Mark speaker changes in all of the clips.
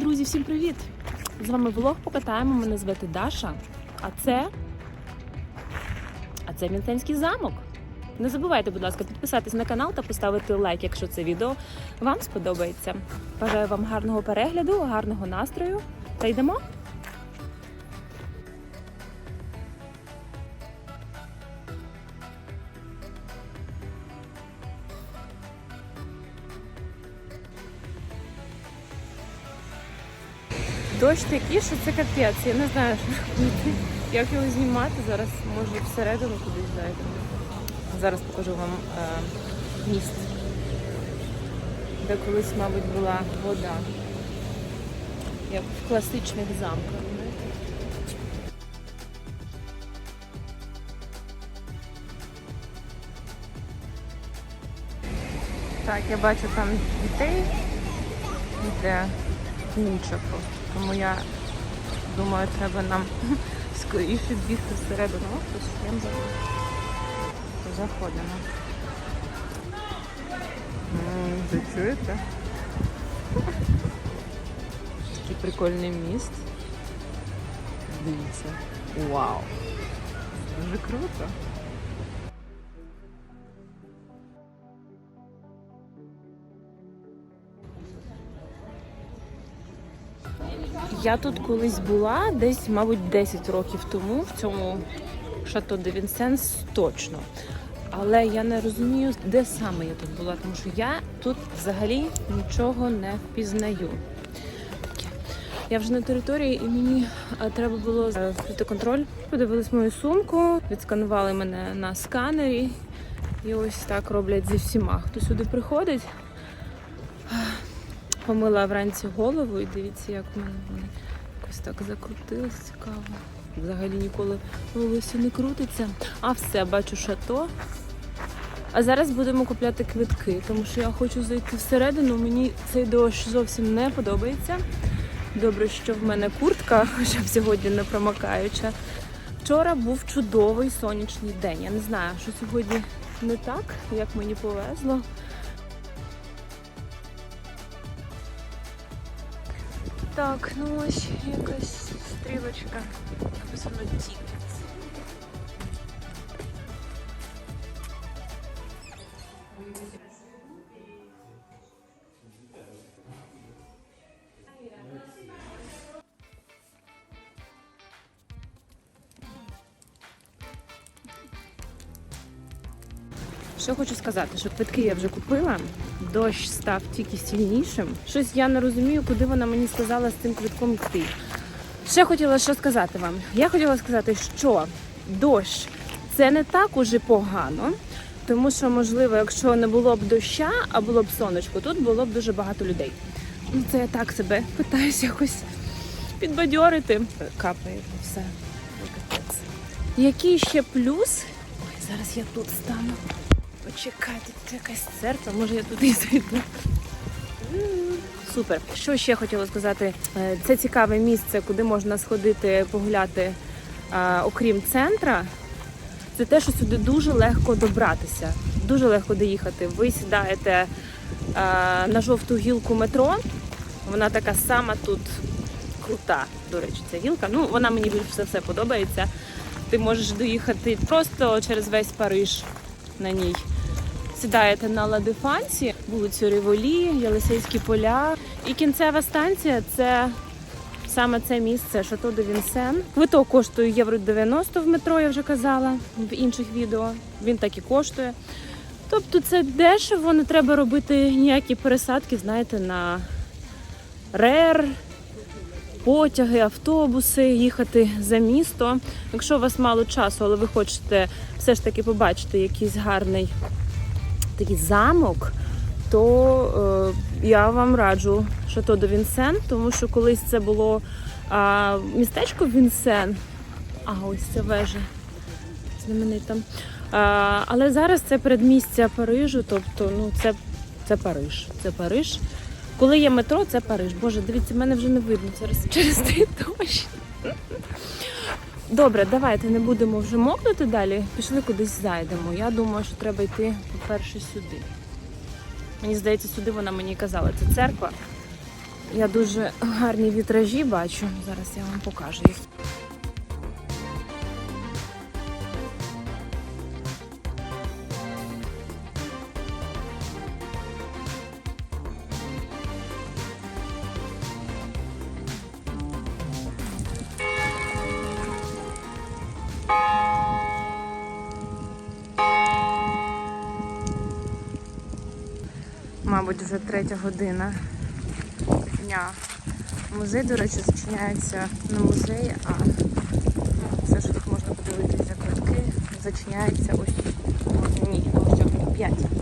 Speaker 1: Друзі, всім привіт! З вами влог покатаємо. Мене звати Даша. А це. А це Мінценський замок. Не забувайте, будь ласка, підписатись на канал та поставити лайк, якщо це відео вам сподобається. Бажаю вам гарного перегляду, гарного настрою. Та йдемо. Дощ такий, що це капець. Я не знаю, як його знімати. Зараз може всередину кудись зайдемо. Зараз покажу вам е, міст, де колись, мабуть, була вода. Як в класичних замках. Так, я бачу там дітей, де куча просто. Тому я думаю, треба нам скоріше бігти всередину. О, хтось шлем. Заходимо. Ви чуєте? Такий прикольний міст. Дивіться. Вау! Дуже круто. Я тут колись була десь, мабуть, 10 років тому в цьому шато де Вінсенс точно. Але я не розумію, де саме я тут була, тому що я тут взагалі нічого не впізнаю. Я вже на території і мені е, треба було взяти контроль. Подивились мою сумку, відсканували мене на сканері. І ось так роблять зі всіма. Хто сюди приходить, помила вранці голову і дивіться, як в мене вони якось так закрутилось, цікаво. Взагалі ніколи волосся не крутиться. А все, бачу шато. А зараз будемо купляти квитки, тому що я хочу зайти всередину. Мені цей дощ зовсім не подобається. Добре, що в мене куртка, хоча б сьогодні не промокаюча. Вчора був чудовий сонячний день. Я не знаю, що сьогодні не так, як мені повезло. Так, ну ось якась стрілочка. Написано Tickets. Що хочу сказати, що квитки я вже купила. Дощ став тільки сильнішим. Щось я не розумію, куди вона мені сказала з цим квитком йти. Ще хотіла що сказати вам. Я хотіла сказати, що дощ це не так уже погано, тому що, можливо, якщо не було б доща, а було б сонечко, тут було б дуже багато людей. Ну, це я так себе питаюся якось підбадьорити. Капає все. Який ще плюс? Ой, зараз я тут стану. Почекайте, тут якась церква, може я туди зайду. Супер. Що ще хотіла сказати? Е, Це цікаве місце, куди можна сходити погуляти, е, окрім центра. Це те, що сюди дуже легко добратися, дуже легко доїхати. Ви сідаєте е, на жовту гілку метро. Вона така сама тут крута, до речі, ця гілка. Ну, вона мені більше за все подобається. Ти можеш доїхати просто через весь Париж на ній. Сідаєте на Ладифансі, вулицю Ріволі, Єлисейські поля. І кінцева станція це саме це місце Шато де Вінсен. Квиток коштує євро 90 в метро, я вже казала в інших відео. Він так і коштує. Тобто це дешево, не треба робити ніякі пересадки, знаєте, на РЕР, потяги, автобуси, їхати за місто. Якщо у вас мало часу, але ви хочете все ж таки побачити якийсь гарний такий замок, то е, я вам раджу Шато де Вінсен, тому що колись це було а, містечко Вінсен, а ось ця вежа знаменита. А, але зараз це передмістя Парижу, тобто ну, це, це Париж. Це Париж. Коли є метро, це Париж. Боже, дивіться, мене вже не видно зараз через цей дощ. Добре, давайте не будемо вже мокнути далі. Пішли кудись зайдемо. Я думаю, що треба йти, по-перше, сюди. Мені здається, сюди вона мені казала. Це церква. Я дуже гарні вітражі бачу. Зараз я вам покажу їх. Мабуть, вже третя година дня. Музей, до речі, зачиняється не музей, а все, що тут можна подивитися квитки, зачиняється ось ні, ось 5. 5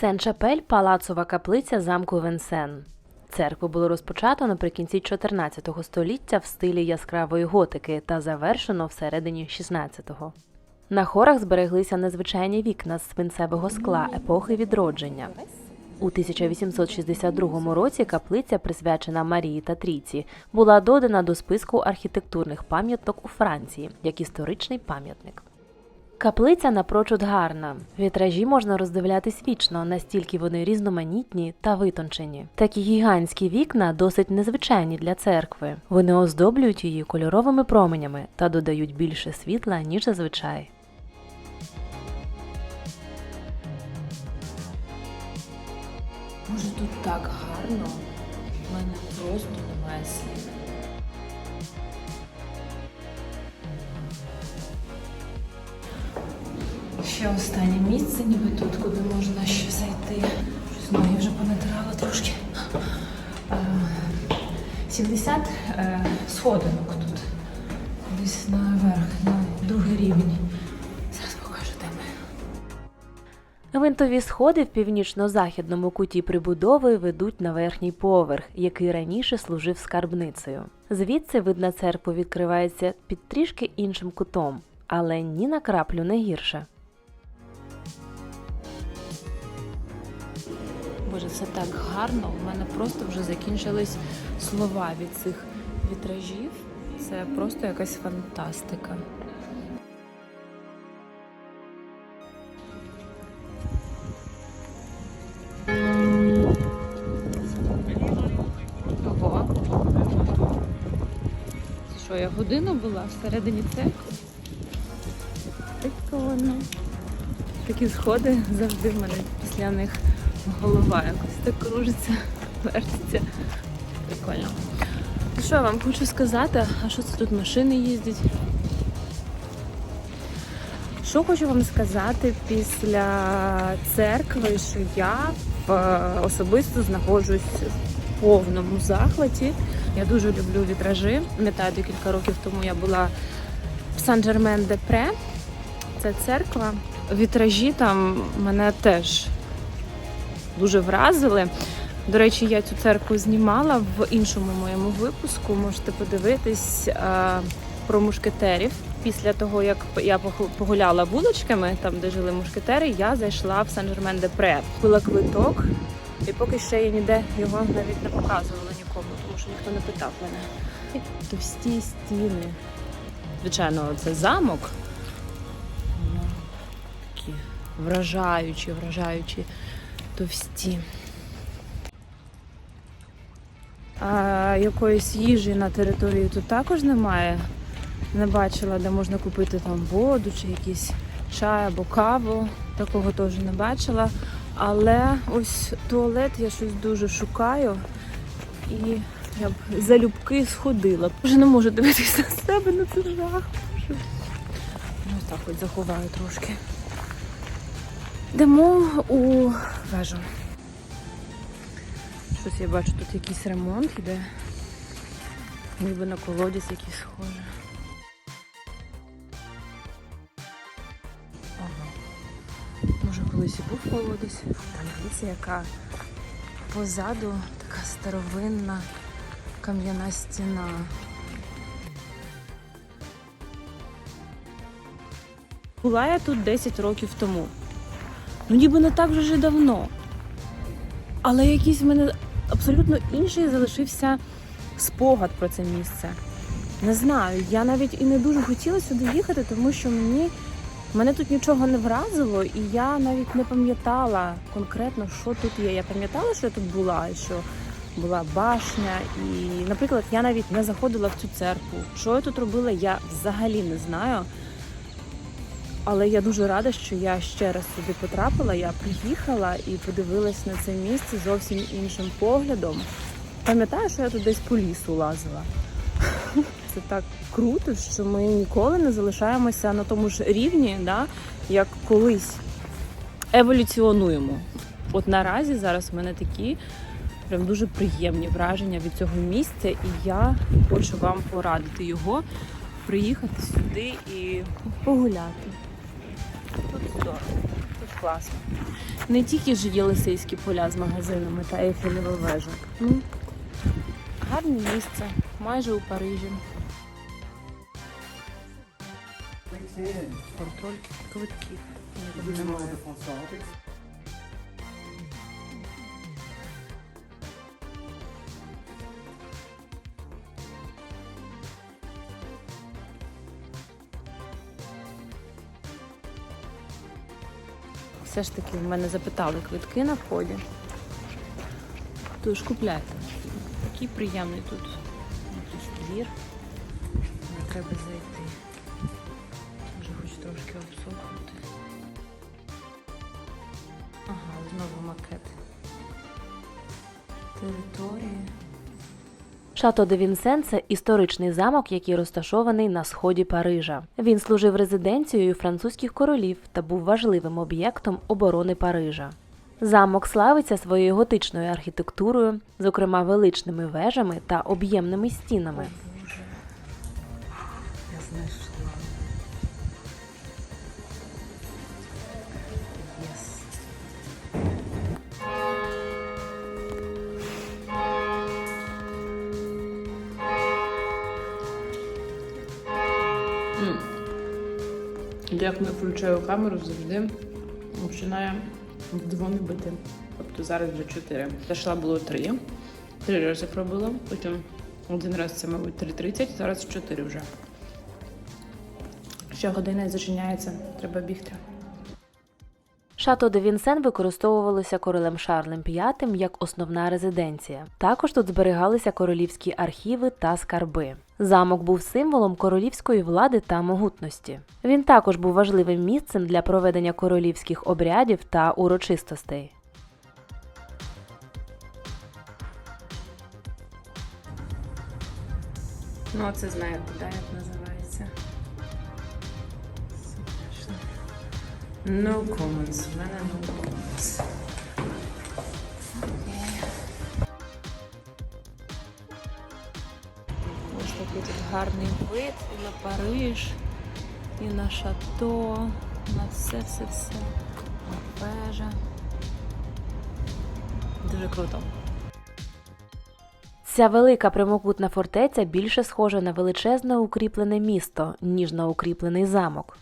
Speaker 2: Сен-Шапель палацова каплиця замку Венсен. Церкву було розпочато наприкінці 14 століття в стилі яскравої готики та завершено всередині 16-го. На хорах збереглися незвичайні вікна з свинцевого скла епохи відродження. У 1862 році каплиця, присвячена Марії та Трійці, була додана до списку архітектурних пам'яток у Франції як історичний пам'ятник. Каплиця напрочуд гарна. Вітражі можна роздивлятись вічно, настільки вони різноманітні та витончені. Такі гігантські вікна досить незвичайні для церкви. Вони оздоблюють її кольоровими променями та додають більше світла, ніж зазвичай.
Speaker 1: Може тут так гарно. У мене просто немає слів. Ще останнє місце, ніби тут, куди можна ще зайти. Щось ноги вже понатирала трошки. Е, 70 е, сходинок тут. Десь наверх, на другий рівень. Зараз покажу ми.
Speaker 2: Винтові сходи в північно-західному куті прибудови ведуть на верхній поверх, який раніше служив скарбницею. Звідси видна церкву відкривається під трішки іншим кутом, але ні на краплю не гірше.
Speaker 1: Боже, це так гарно. У мене просто вже закінчились слова від цих вітражів. Це просто якась фантастика. Ого. Це що, я годину була всередині церкви? Прикольно. Такі сходи завжди в мене після них голова якось так кружиться, вертиться. Прикольно. Ну що я вам хочу сказати, а що це тут машини їздять? Що хочу вам сказати після церкви, що я е, особисто знаходжусь в повному захваті. Я дуже люблю вітражі. Пам'ятаю, декілька років тому я була в Сан-Жермен-де-Пре. Це церква. Вітражі там мене теж дуже вразили. До речі, я цю церкву знімала в іншому моєму випуску. Можете подивитись е, про мушкетерів. Після того, як я погуляла вуличками, там де жили мушкетери, я зайшла в Сан-Жермен-де-Пре. Купила квиток, і поки ще я ніде його навіть не показувала нікому, тому що ніхто не питав мене. Товсті стіни. Звичайно, це замок. Ну, Такі вражаючі, вражаючі товсті. А якоїсь їжі на території тут також немає. Не бачила, де можна купити там воду чи якийсь чай або каву. Такого теж не бачила. Але ось туалет я щось дуже шукаю і я б залюбки сходила. Вже не можу дивитися на себе на це жах. Ну, так от заховаю трошки. Йдемо у вежу. Щось я бачу, тут якийсь ремонт іде. Ніби на колодязь якийсь схоже. Ага. Може колись і був колодязь. Там дивіться, яка позаду така старовинна кам'яна стіна. Була я тут 10 років тому. Ну ніби не так вже давно. Але якийсь в мене абсолютно інший залишився спогад про це місце. Не знаю, я навіть і не дуже хотіла сюди їхати, тому що мені мене тут нічого не вразило, і я навіть не пам'ятала конкретно, що тут є. Я пам'ятала, що я тут була, що була башня. І, наприклад, я навіть не заходила в цю церкву. Що я тут робила, я взагалі не знаю. Але я дуже рада, що я ще раз сюди потрапила. Я приїхала і подивилась на це місце зовсім іншим поглядом. Пам'ятаю, що я тут десь по лісу лазила. Це так круто, що ми ніколи не залишаємося на тому ж рівні, да, як колись еволюціонуємо. От наразі зараз в мене такі прям дуже приємні враження від цього місця, і я хочу вам порадити його приїхати сюди і погуляти. Тут здорово, тут класно. Не тільки ж Єлисейські поля з магазинами та Ейфелева вежа. Ну, гарне місце, майже у Парижі. Контроль квитків. Все ж таки в мене запитали квитки на вході. Тож купляйте. Такий приємний тут якийсь двір. Не треба зайти. Вже хоч трошки обсохнути. Ага, знову макет. Території.
Speaker 2: Шато де Вінсен це історичний замок, який розташований на сході Парижа. Він служив резиденцією французьких королів та був важливим об'єктом оборони Парижа. Замок славиться своєю готичною архітектурою, зокрема величними вежами та об'ємними стінами.
Speaker 1: Включаю камеру, завжди починає дзвони бити. Тобто зараз вже чотири. Зайшла було три. Три рази пробила, потім один раз це, мабуть, 3.30, зараз 4 вже. Ще година зачиняється, треба бігти.
Speaker 2: Шато де Вінсен використовувалося королем Шарлем V як основна резиденція. Також тут зберігалися королівські архіви та скарби. Замок був символом королівської влади та могутності. Він також був важливим місцем для проведення королівських обрядів та урочистостей.
Speaker 1: Ну, це знаєте, да, як називається. No comments. В мене no comments. Ось такий тут гарний вид і на Париж, і на шато, на все-все-все. На вежа. Дуже круто.
Speaker 2: Ця велика прямокутна фортеця більше схожа на величезне укріплене місто, ніж на укріплений замок.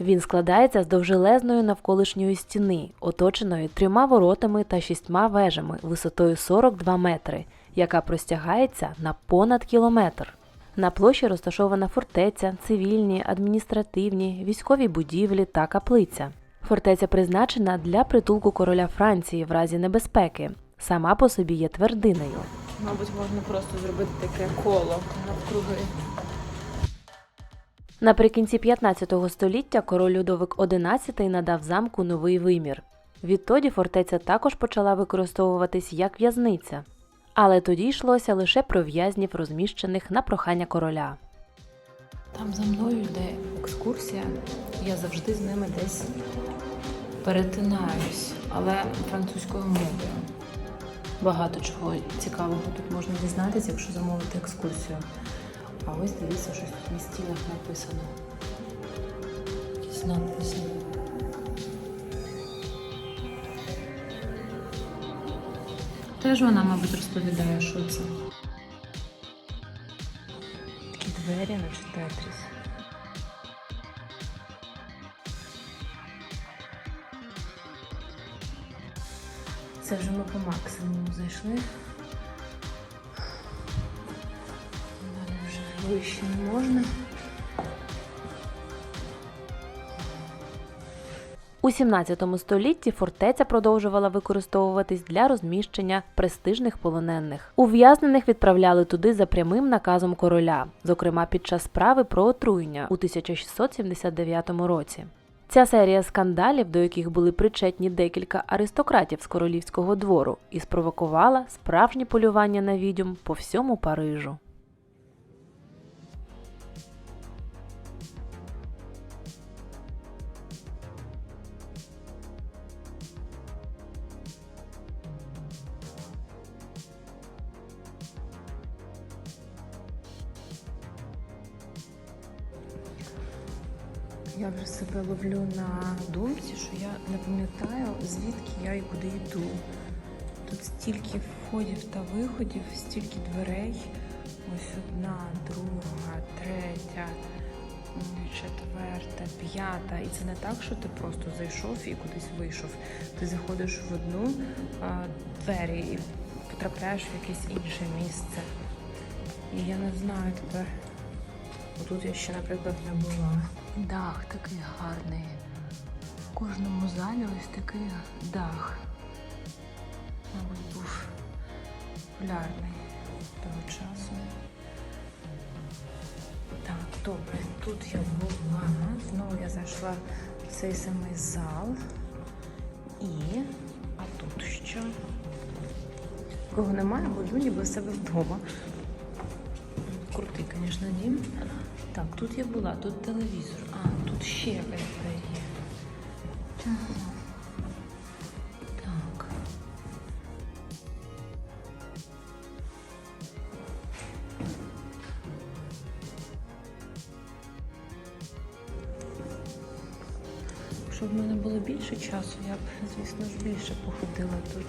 Speaker 2: Він складається з довжелезної навколишньої стіни, оточеної трьома воротами та шістьма вежами висотою 42 метри, яка простягається на понад кілометр. На площі розташована фортеця, цивільні, адміністративні, військові будівлі та каплиця. Фортеця призначена для притулку короля Франції в разі небезпеки. Сама по собі є твердиною.
Speaker 1: Мабуть, можна просто зробити таке коло навкруги.
Speaker 2: Наприкінці 15 століття король Людовик XI надав замку новий вимір. Відтоді фортеця також почала використовуватись як в'язниця. Але тоді йшлося лише про в'язнів, розміщених на прохання короля.
Speaker 1: Там за мною йде екскурсія. Я завжди з ними десь перетинаюсь, але французькою мовою. Багато чого цікавого тут можна дізнатися, якщо замовити екскурсію. А ось дивіться, щось тут на стінах написано. Якісь надписи. Теж вона, мабуть, розповідає, що це. Такі двері, наче тетріс. Це вже ми по максимуму зайшли. Вище не можна.
Speaker 2: У 17 столітті фортеця продовжувала використовуватись для розміщення престижних полонених. Ув'язнених відправляли туди за прямим наказом короля, зокрема під час справи про отруєння у 1679 році. Ця серія скандалів, до яких були причетні декілька аристократів з королівського двору, і спровокувала справжнє полювання на відьом по всьому Парижу.
Speaker 1: Себе ловлю на думці, що я не пам'ятаю, звідки я і куди йду. Тут стільки входів та виходів, стільки дверей. Ось одна, друга, третя, четверта, п'ята. І це не так, що ти просто зайшов і кудись вийшов. Ти заходиш в одну а, двері і потрапляєш в якесь інше місце. І я не знаю тепер. Отут я ще, наприклад, не була. Дах такий гарний. В кожному залі ось такий дах. Мабуть, був популярний того часу. Так, добре, тут я була. Знову я зайшла в цей самий зал. І. А тут що? Кого немає, бо ніби в себе вдома. Крутий, звісно, дім. Так, тут я була, тут телевізор. А, тут ще якась двері. Якщо в мене було більше часу, я б, звісно ж, більше походила тут.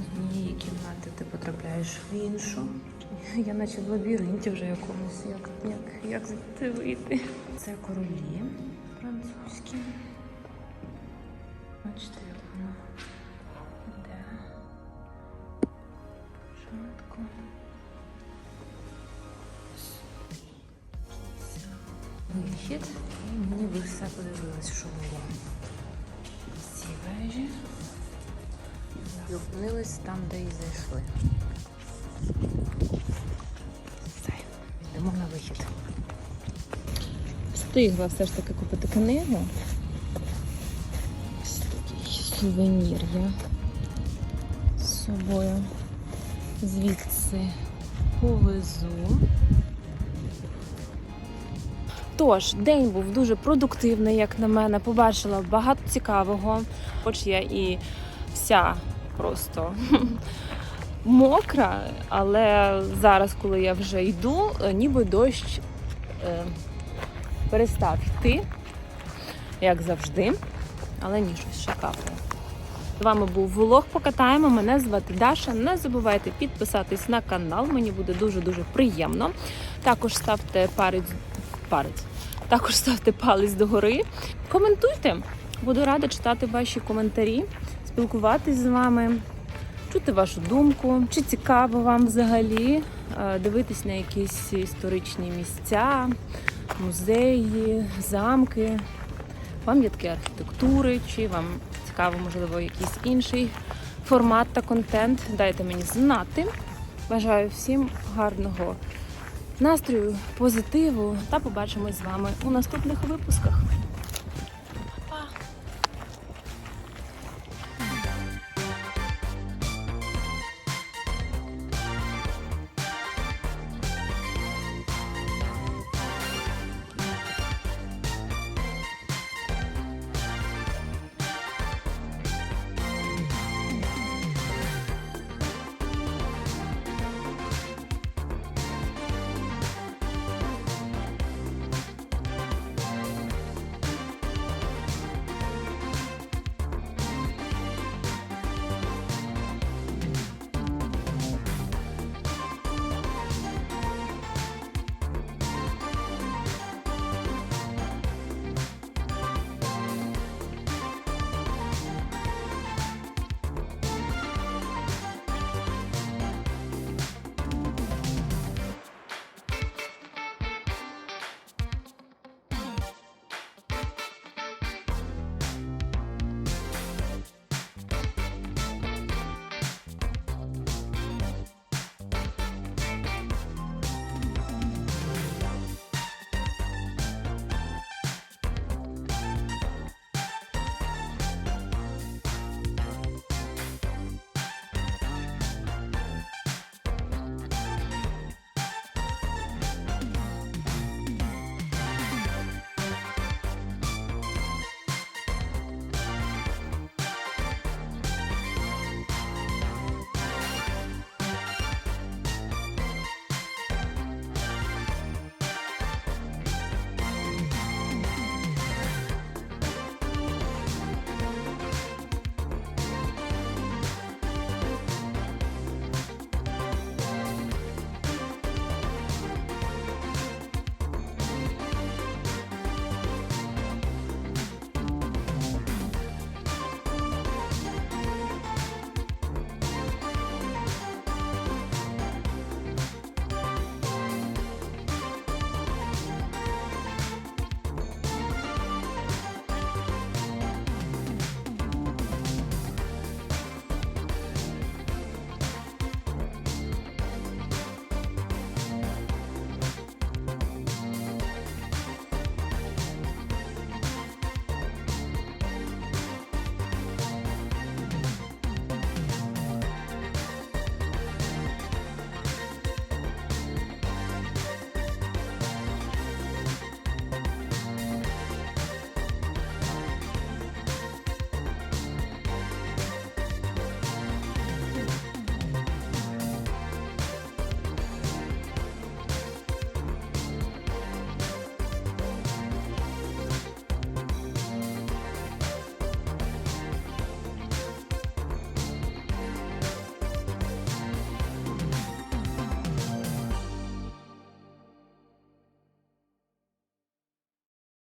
Speaker 1: З однієї кімнати ти потрапляєш в іншу. Я наче в лабіринті вже якомусь, як, як, як звідти вийти. Це королі французькі. Бачите, як воно йде. Початку. Вихід. І мені ви все подивились, що було. Ці вежі. Зупинились там, де і зайшли. Встигла все ж таки купити книгу. Ось такий сувенір я з собою звідси повезу. Тож, день був дуже продуктивний, як на мене. Побачила багато цікавого. Хоч я і вся просто мокра, але зараз, коли я вже йду, е, ніби дощ е, перестав йти, як завжди. Але ні, щось ще. З вами був влог Покатаємо. Мене звати Даша. Не забувайте підписатись на канал, мені буде дуже-дуже приємно. Також ставте парець, парець. Також ставте палець догори. Коментуйте. Буду рада читати ваші коментарі, спілкуватись з вами, чути вашу думку. Чи цікаво вам взагалі дивитись на якісь історичні місця, музеї, замки, пам'ятки архітектури, чи вам цікаво, можливо, якийсь інший формат та контент. Дайте мені знати. Бажаю всім гарного настрою, позитиву та побачимось з вами у наступних випусках.